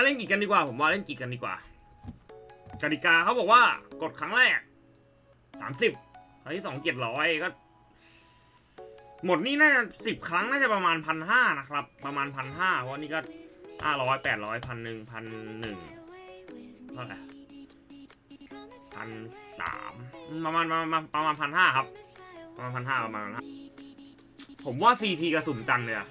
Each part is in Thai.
าเล่นกีกันดีกว่า ผมว่าเล่นกีกันดีกว่ากติกาเขาบอกว่ากดครั้งแรกสามสิบครั้งที่สองเจ็ดร้อยก็ หมดนี่น่าสิบครั้งน่าจะประมาณพันห้านะครับ ประมาณพันห้าเพราะนี่ก็ห้าร้อยแปดร้อยพันหนึ่งพันหนึ่งเท่าไหร่พันสามประมาณประมาณประมาณพันห้าครับ ประมาณพันห้าประมาณ1,500ผมว่าซีพีกับสุ่มจังเลยอะ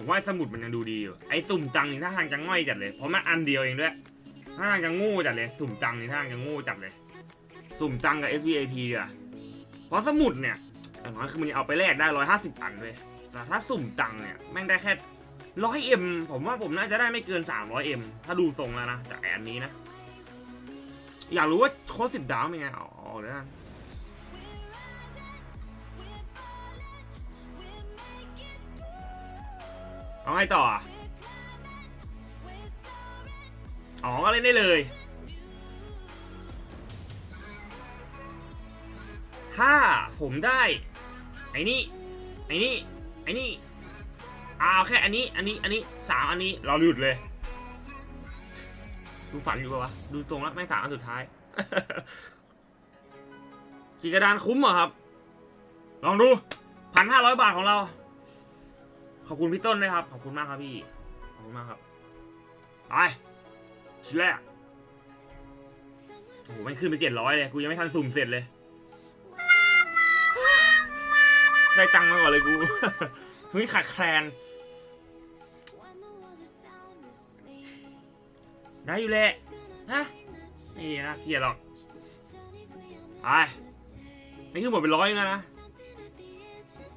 ผมว่าสมุดมันยังดูดีอยู่ ไอ้สุ่มจังนี่ถ้าทางจะง่อยจัดเลย เพราะมันอันเดียวเองด้วยถ้าทางจะงูจัดเลย สุ่มจังนี่ถ้าทางจะงูจัดเลย สุ่มจังกับ SVIP อะเพราะสมุดเนี่ยอย่างน้อยคือมันเอาไปแลกได้ร้อยห้าสิบอันเลย แต่ถ้าสุ่มจังเนี่ยแม่งได้แค่ร้อยเอ็มผมว่าผมน่าจะได้ไม่เกินสามร้อยเอ็มถ้าดูทรงแล้วนะจากแอนนี้นะ อยากรู้ว่าโค้ดสิบดาวเป็นไง อ๋อเดี๋ยวนะ เอาไงต่อ อ๋อ ก็เล่นได้เลย ถ้าผมได้ ไอ้นี่ ไอ้นี่ ไอ้นี่เอาแค่อันนี้ อันนี้ อันนี้สามอันนี้ เราหยุดเลย ดูฝันอยู่ปะวะ ดูตรงแล้วไม่สามอันสุดท้ายกี่กระดานคุ้มเหรอครับ ลองดูพันห้าร้อยบาทของเรา ขอบคุณพี่ต้นด้วยครับ ขอบคุณมากครับพี่ ขอบคุณมากครับไปชิ้นแรกโอ้โหไม่งขึ้นไปเจ็ดร้อยเลยกูยังไม่ทันสุ่มเสร็จเลย ได้ตังค์มาก่อนเลยกูมึงขาดแคลน ได้อยู่แหละฮะนี่นะเกียดหรอกไปนี่คือหมดเป็นร้อยแล้วนะ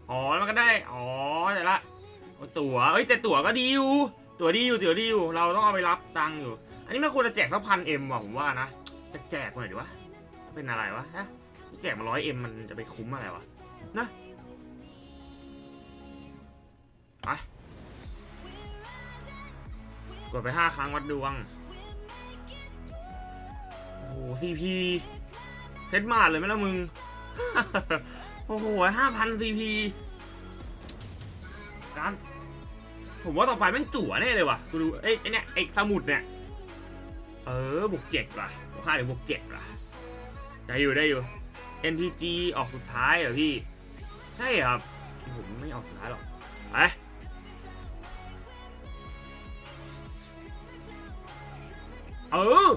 อ๋อ มันก็ได้ อ๋อแต่ละ ตั๋วเอ้ยแต่ตั๋วก็ดีอยู่ ตั๋วดีอยู่ตั๋วดีอยู่ เราต้องเอาไปรับตังค์อยู่ อันนี้มันควรจะแจกสักพันเอ็มว่ะผมว่านะ จะแจกมาหน่อยดิวะ เป็นอะไรวะฮะแจกมาร้อยเอ็มมันจะไปคุ้มอะไรวะ นะไปกดไปห้าครั้งวัดดวง โอ้โหซีพีเซตมาดเลยไหมล่ะมึง โอ้โหห้าพันซีพีการ ผมว่าต่อไปแม่งจั่วแน่เลยว่ะกูดูเอ้ยไอเนี่ยไอสมุดเนี่ยเออบวกเจ็ดว่ะบวกห้าหรือบวกเจ็ดว่ะได้อยู่ได้อยู่ NTG ออกสุดท้ายเหรอพี่ ใช่ครับ ผมไม่ออกสุดท้ายหรอกไปเออ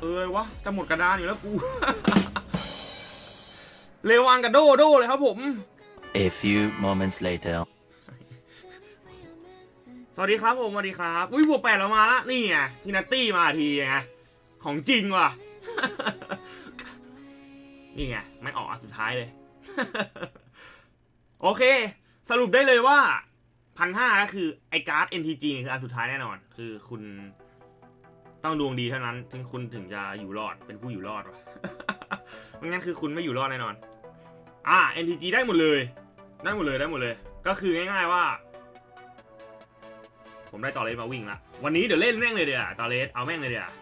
เออวะ จะหมดกระดานอยู่แล้วกู เลวังกับโดโดเลยครับผม A few moments later. สวัสดีครับผมสวัสดีครับ อุ้ยบวกแปดเรามาละนี่ไงฮินาตี้มาทีไงของจริงว่ะ นี่ไงไม่ออกอันสุดท้ายเลย โอเค สรุปได้เลยว่าพันห้าก็คือ ไอการ์ด NTG นี่คืออันสุดท้ายแน่นอน คือคุณต้องดวงดีเท่านั้น ถึงคุณถึงจะอยู่รอดเป็นผู้อยู่รอดวะไม่งั้นคือคุณไม่อยู่รอดแน่นอน อ่า NTG ได้หมดเลย ได้หมดเลยได้หมดเลย ก็คือง่าย ๆว่า ผมได้ตอเลสมาวิ่งละ วันนี้เดี๋ยวเล่นแม่งเลยเดี๋ยวตอเลสเอาแม่งเลยเดี๋ยว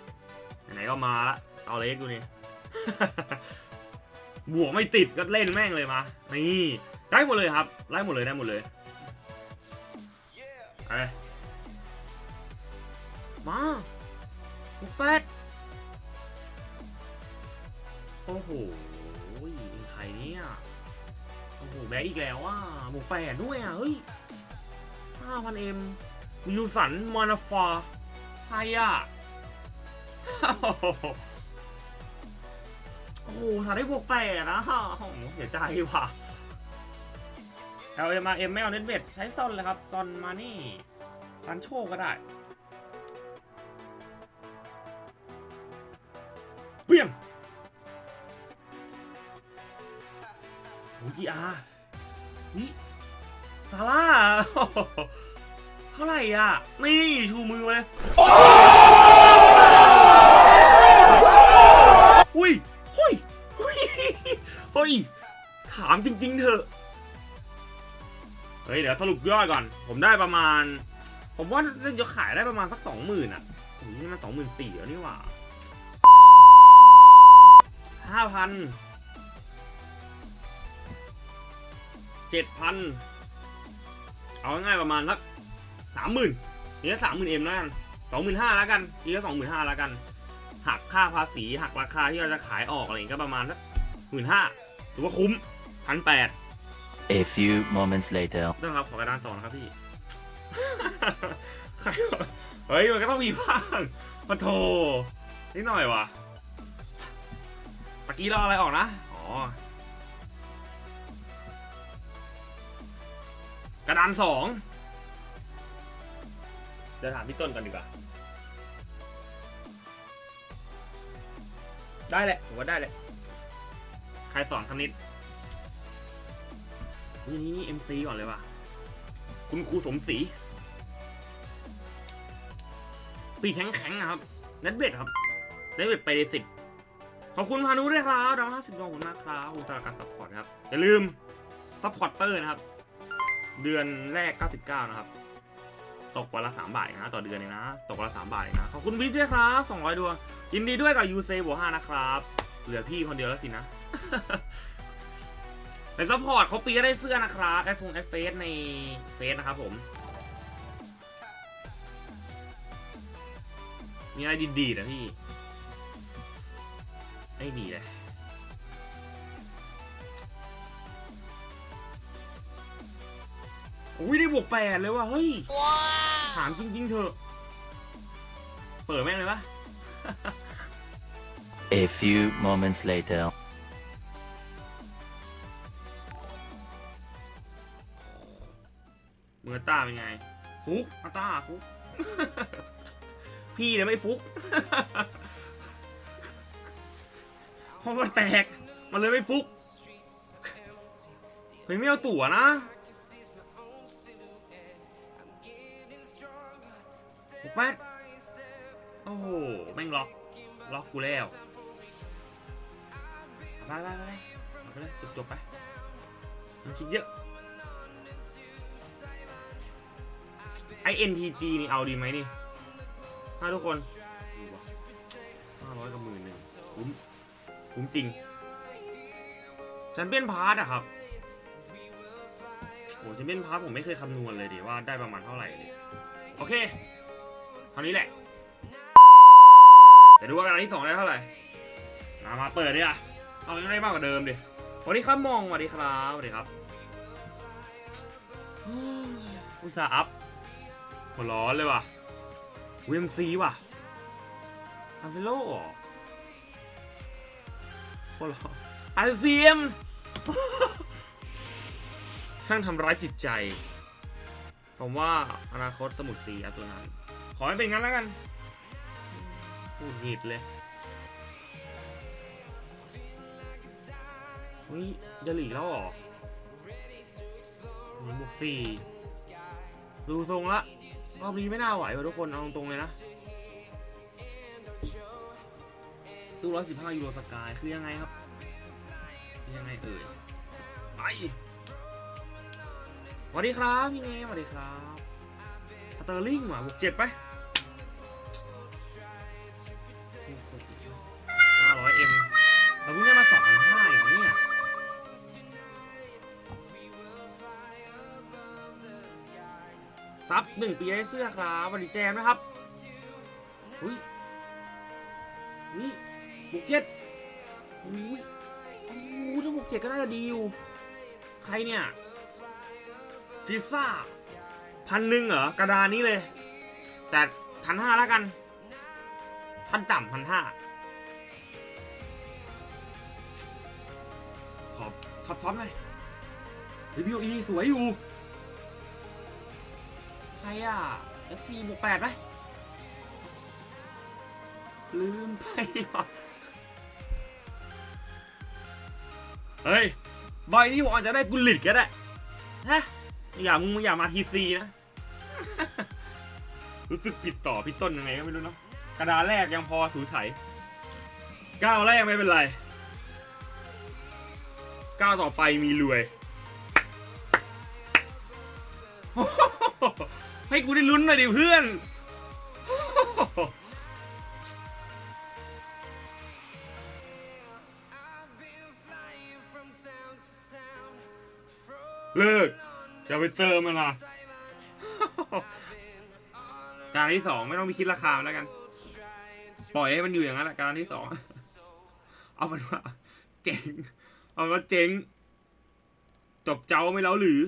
ไหนๆก็มาละตอเลสกูนี่บวกไม่ติดก็เล่นแม่งเลยมานี่ได้หมดเลยครับได้หมดเลยได้หมดเลยไปมาหกแปดโอ้โหเป็นใครเนี่ยโอ้โหแบกอีกแล้วอะบวกแปดด้วยอะเฮ้ยห้าพันเอ็ม มิลูสันมอนาฟาใครอะโอ้โหถ้าได้บวกแปดนะโอ้โหเสียใจว่ะ L M R M ไม่เอาเน็ตเบ็ดใช้ซอนเลยครับซอนมานี่ซันโชก็ได้ เปรี้ยงโอ้ยอานี่ซาร่า ท่าไหร่อะ นี่ชูมือมาเลย อุ้ยหุ้ยหุ้ยเฮ้ย ถามจริง ๆ เถอะ เฮ้ย เดี๋ยวสรุปยอดก่อน ผมได้ประมาณ ผมว่าจะขายได้ประมาณสักสองหมื่นอะโอ้ยนี่มันสองหมื่นสี่แล้วนี่หว่าห้าพันเจ็ดพันเอาง่ายๆประมาณสัก สามหมื่นนี่ก็สามหมื่นเอ็มแล้วกันสองหมื่นห้าแล้วกันนี่ก็สองหมื่นห้าแล้วกัน หักค่าภาษีหักราคาที่เราจะขายออกอะไรอย่างเงี้ยก็ประมาณสักหมื่นห้าถือว่าคุ้มพันแปด A few moments later. เรื่องครับขอกระดานสองนะครับพี่ใครวะเฮ้ยมันก็ต้องมีบ้างมาโทนิดหน่อยวะตะกี้เราอะไรออกนะ อ๋อ กระดานสอง เดี๋ยวถามพี่ต้นกันดีกว่า ได้แหละผมว่าได้แหละ ใครสอนคณิตนี่นี่นี่ MC ก่อนเลยว่ะ คุณครูสมศรีปีแข็งแข็งๆนะครับนัดเบ็ดครับนัดเบ็ดไปสิบขอบคุณพานุด้วยครับดาวห้าสิบดวงขอบคุณมากครับคุณสำหรับการซัพพอร์ตครับ อย่าลืมซัพพอร์ตเตอร์นะครับ เดือนแรก 99 นะครับ ตกวันละ3บาทนะ ต่อเดือนเองนะ ตกวันละ3บาทเองนะ ขอบคุณวิทย์ด้วยครับ200ดวงยินดีด้วยกับยูเซบวก5นะครับ เหลือพี่คนเดียวแล้วสินะเป็นซัพพอร์ตเขาปีกได้เสื้อนะครับไอโฟนไอเฟสในเฟซนะครับผม มีอะไรดีๆนะพี่ ไม่มีเลย อุ้ยได้บวกแปดเลยว่ะเฮ้ยถามจริงๆเถอะ เปิดแม่งเลยปะ A few moments later. มือต้าเป็นไง ฟุกอาต้าฟุก พี่เนี่ยไม่ฟุกเพราะมันแตก มันเลยไม่ฟุก เฮ้ยไม่เอาตั๋วนะ หกแปดโอ้โหแม่งล็อก ล็อกกูแล้วไปไปไปเอาไปเลยจบจบๆไปมันคิดเยอะไอ NTG นี่เอาดีไหมนี่ถ้าทุกคนห้าร้อยกับหมื่นหนึ่งคุ้มคุ้มจริงแชมเปี้ยนพาร์ทอะครับโอ้แชมเปี้ยนพาร์ทผมไม่เคยคำนวณเลยดิว่าได้ประมาณเท่าไหร่ดิโอเคเท่านี้แหละเดี๋ยวดูว่าการที่สองได้เท่าไหร่มามาเปิดดิอะเอายังได้มากกว่าเดิมดิสวัสดีครับมองสวัสดีครับสวัสดีครับอุตส่าห์อัพหัวร้อนเลยว่ะวีมซีว่ะอันเฟโลหัวร้อนอันเซียมช่างทำร้ายจิตใจ ผมว่าอนาคตสมุดสีอะตัวนั้น ขอให้เป็นงั้นแล้วกันพูดหิดเลยเฮ้ยเดลีกแล้วหรอมีบวกสี่ดูทรงละรอบนี้ไม่น่าไหวว่ะทุกคน เอาตรงๆเลยนะตู้ร้อยสิบห้ายูโรสกาย คือยังไงครับ ยังไงเอ่ยไปสวัสดีครับ พี่เนสวัสดีครับสเตอร์ลิงว่ะบวกเจ็ดไป หนึ่งปีให้เสื้อครับวันดีแจมนะครับอุ้ยนี่บุกเจ็ดอุ้ยโอ้ถ้าบุกเจ็ดก็น่าจะดีอยู่ ใครเนี่ยฟิซ่าพันหนึ่งเหรอกระดานนี้เลย แต่พันห้าแล้วกันพันต่ำพันห้าขอท็อปท็อปหน่อยรีวิวอีสวยอยู่ รอะ FT บวกแปดไหมลืมไปว่ะเฮ้ยใบนี้ผมอาจจะได้กุลิตก็ได้ฮะอย่ามึงอย่ามาทีซีนะ รู้สึกผิดต่อพี่ต้นยังไงก็ไม่รู้เนาะกระดาษแรกยังพอสูไฉก้าวแรกไม่เป็นไรก้าวต่อไปมีรวย ให้กูได้ลุ้นหน่อยดิเพื่อน เลิก อย่าไปเติมมันนะการที่สองไม่ต้องไปคิดราคามันแล้วกัน ปล่อยให้มันอยู่อย่างนั้นแหละการที่สอง เอาเป็นว่า เจ๋ง เอาเป็นว่าเจ๋ง จบเจ้าไม่แล้วหรือ